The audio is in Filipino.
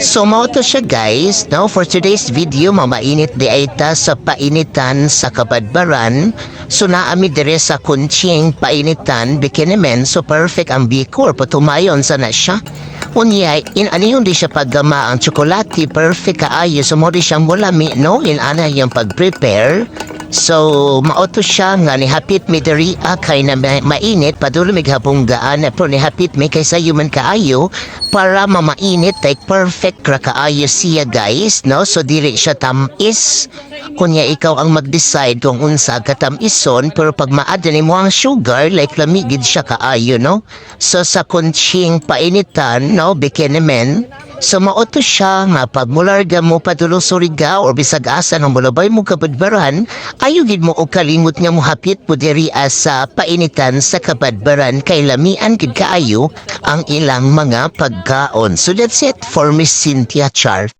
So mao to siya guys, no? For today's video, mamainit di ay ta sa painitan sa kabadbaran. So naami dire sa kunching painitan bikinimen so perfect ang bikor patumayon sa na siya. Unya, in ani hindi siya paggama ang tsokolate perfect kaayo so mo di siya mulami no in ana yung pag-prepare. So, maoto siya nga ni hapit mi diri akay na ma- mainit padulo mig hapong gaan. Pero ni hapit mi kaysa human kaayo para mamainit tay perfect ra kaayo siya guys no? So diri siya tamis. Kunya ikaw ang mag-decide kung unsa ka tamison pero pag maad ni mo ang sugar like lamigid siya kaayo no? So sa kunching painitan no? Bikinimen So maoto siya nga pag mularga mo padulong suriga or bisag asa ng mulabay mo kabadbaran, ayo gid mo og kalimot nga mo hapit mo diri sa painitan sa kabadbaran kay lamian gid kaayo ang ilang mga pagkaon. So that's it for Miss Cynthia Char.